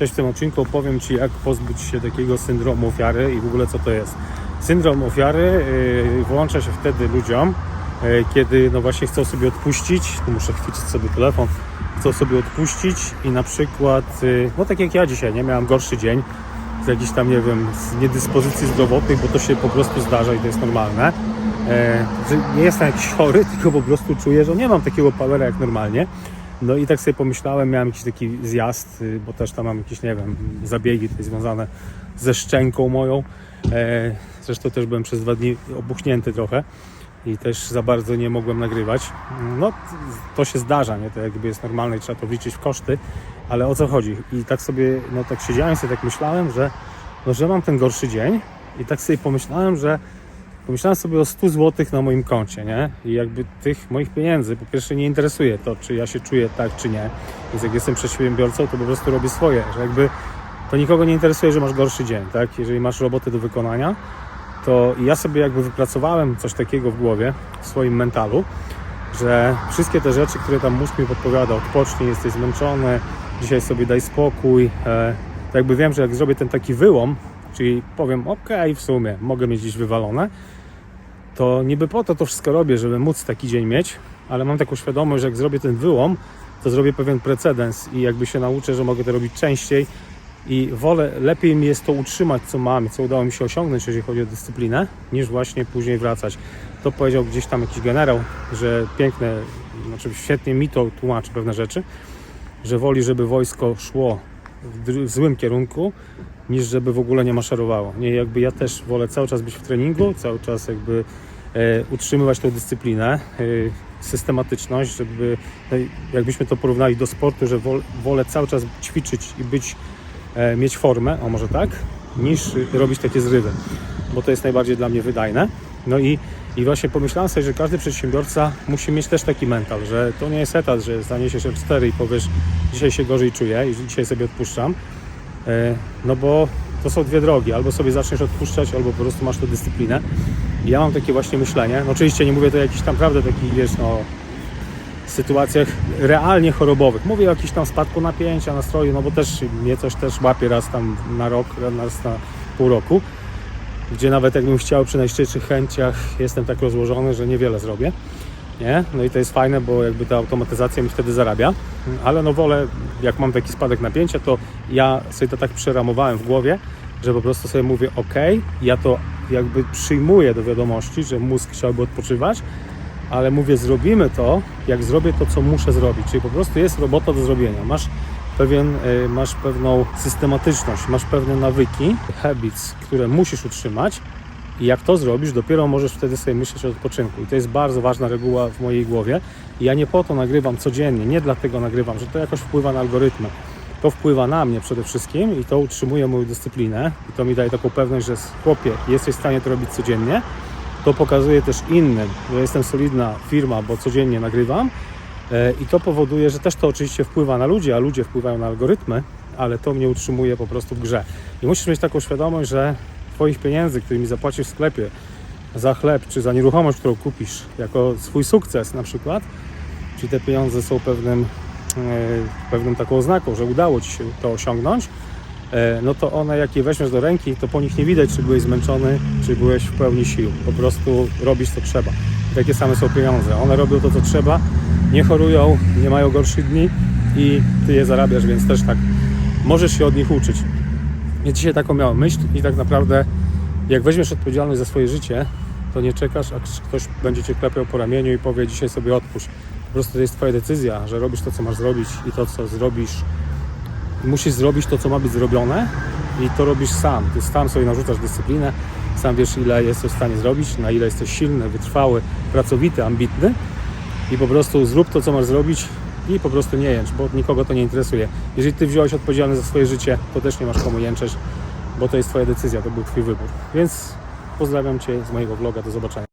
Cześć, w tym odcinku opowiem Ci, jak pozbyć się takiego syndromu ofiary i w ogóle co to jest. Syndrom ofiary yy, włącza się wtedy ludziom, yy, kiedy no właśnie chcą sobie odpuścić, tu muszę chwycić sobie telefon, chcą sobie odpuścić i na przykład, yy, no tak jak ja dzisiaj, nie miałem gorszy dzień, z jakichś tam, nie wiem, z niedyspozycji zdrowotnych, bo to się po prostu zdarza i to jest normalne. E, nie jestem jakiś chory, tylko po prostu czuję, że nie mam takiego powera jak normalnie. No i tak sobie pomyślałem, miałem jakiś taki zjazd, y, bo też tam mam jakieś, nie wiem, zabiegi tutaj związane ze szczęką moją. E, zresztą też byłem przez dwa dni obuchnięty trochę i też za bardzo nie mogłem nagrywać. No to się zdarza, nie? To jakby jest normalne i trzeba to wliczyć w koszty, ale o co chodzi? I tak sobie, no tak siedziałem sobie, tak myślałem, że, no, że mam ten gorszy dzień i tak sobie pomyślałem, że Pomyślałem sobie o 100 zł na moim koncie, nie? I jakby tych moich pieniędzy, po pierwsze nie interesuje to, czy ja się czuję tak, czy nie. Więc jak jestem przedsiębiorcą, to po prostu robię swoje, że jakby to nikogo nie interesuje, że masz gorszy dzień, tak? Jeżeli masz robotę do wykonania, to ja sobie jakby wypracowałem coś takiego w głowie, w swoim mentalu, że wszystkie te rzeczy, które tam mózg mi podpowiada, odpocznij, jesteś zmęczony, dzisiaj sobie daj spokój, e, to jakby wiem, że jak zrobię ten taki wyłom, czyli powiem, ok, w sumie mogę mieć dziś wywalone, to niby po to to wszystko robię, żeby móc taki dzień mieć, ale mam taką świadomość, że jak zrobię ten wyłom, to zrobię pewien precedens i jakby się nauczę, że mogę to robić częściej i wolę, lepiej mi jest to utrzymać, co mam co udało mi się osiągnąć, jeżeli chodzi o dyscyplinę, niż właśnie później wracać. To powiedział gdzieś tam jakiś generał, że piękne, znaczy świetnie mi to tłumaczy pewne rzeczy, że woli, żeby wojsko szło w, złym kierunku, niż żeby w ogóle nie maszerowało. Nie, jakby ja też wolę cały czas być w treningu, cały czas jakby e, utrzymywać tą dyscyplinę, e, systematyczność, żeby no, jakbyśmy to porównali do sportu, że wol, wolę cały czas ćwiczyć i być, e, mieć formę, o może tak, niż robić takie zrywy, bo to jest najbardziej dla mnie wydajne. No i, i właśnie pomyślałem sobie, że każdy przedsiębiorca musi mieć też taki mental, że to nie jest etat, że zaniesiesz F4 i powiesz, dzisiaj się gorzej czuję i dzisiaj sobie odpuszczam, E, No bo to są dwie drogi. Albo sobie zaczniesz odpuszczać, albo po prostu masz tę dyscyplinę. I ja mam takie właśnie myślenie. No oczywiście nie mówię to o jakichś tam prawda takich, wiesz, no sytuacjach realnie chorobowych. Mówię o jakimś tam spadku napięcia, nastroju, no bo też mnie coś też łapie raz tam na rok, raz na pół roku. Gdzie nawet jakbym chciał przy najszczerszych chęciach, jestem tak rozłożony, że niewiele zrobię. Nie? No i to jest fajne, bo jakby ta automatyzacja mi wtedy zarabia, ale no wolę, jak mam taki spadek napięcia, to ja sobie to tak przeramowałem w głowie, że po prostu sobie mówię, ok, ja to jakby przyjmuję do wiadomości, że mózg chciałby odpoczywać, ale mówię, zrobimy to, jak zrobię to, co muszę zrobić, czyli po prostu jest robota do zrobienia. Masz pewien, y, masz pewną systematyczność, masz pewne nawyki, habits, które musisz utrzymać, i jak to zrobisz, dopiero możesz wtedy sobie myśleć o odpoczynku. I to jest bardzo ważna reguła w mojej głowie. Ja nie po to nagrywam codziennie, nie dlatego nagrywam, że to jakoś wpływa na algorytmy. To wpływa na mnie przede wszystkim i to utrzymuje moją dyscyplinę i to mi daje taką pewność, że chłopie, jesteś w stanie to robić codziennie. To pokazuje też innym, że jestem solidna firma, bo codziennie nagrywam i to powoduje, że też to oczywiście wpływa na ludzi, a ludzie wpływają na algorytmy, ale to mnie utrzymuje po prostu w grze. I musisz mieć taką świadomość, że Twoich pieniędzy, którymi zapłacisz w sklepie za chleb czy za nieruchomość, którą kupisz jako swój sukces na przykład, czy te pieniądze są pewnym, e, pewną taką oznaką, że udało Ci się to osiągnąć, e, no to one jak je weźmiesz do ręki, to po nich nie widać, czy byłeś zmęczony, czy byłeś w pełni sił. Po prostu robisz co trzeba. Takie same są pieniądze. One robią to, co trzeba, nie chorują, nie mają gorszych dni i Ty je zarabiasz, więc też tak możesz się od nich uczyć. Ja dzisiaj taką miałem myśl i tak naprawdę jak weźmiesz odpowiedzialność za swoje życie, to nie czekasz, aż ktoś będzie Cię klepiał po ramieniu i powie dzisiaj sobie odpuść. Po prostu to jest Twoja decyzja, że robisz to, co masz zrobić i to, co zrobisz musisz zrobić to, co ma być zrobione i to robisz sam. Ty sam sobie narzucasz dyscyplinę, sam wiesz, ile jesteś w stanie zrobić, na ile jesteś silny, wytrwały, pracowity, ambitny i po prostu zrób to, co masz zrobić i po prostu nie jęcz, bo nikogo to nie interesuje. Jeżeli Ty wziąłeś odpowiedzialność za swoje życie, to też nie masz komu jęczeć, bo to jest Twoja decyzja, to był Twój wybór. Więc pozdrawiam Cię z mojego vloga, do zobaczenia.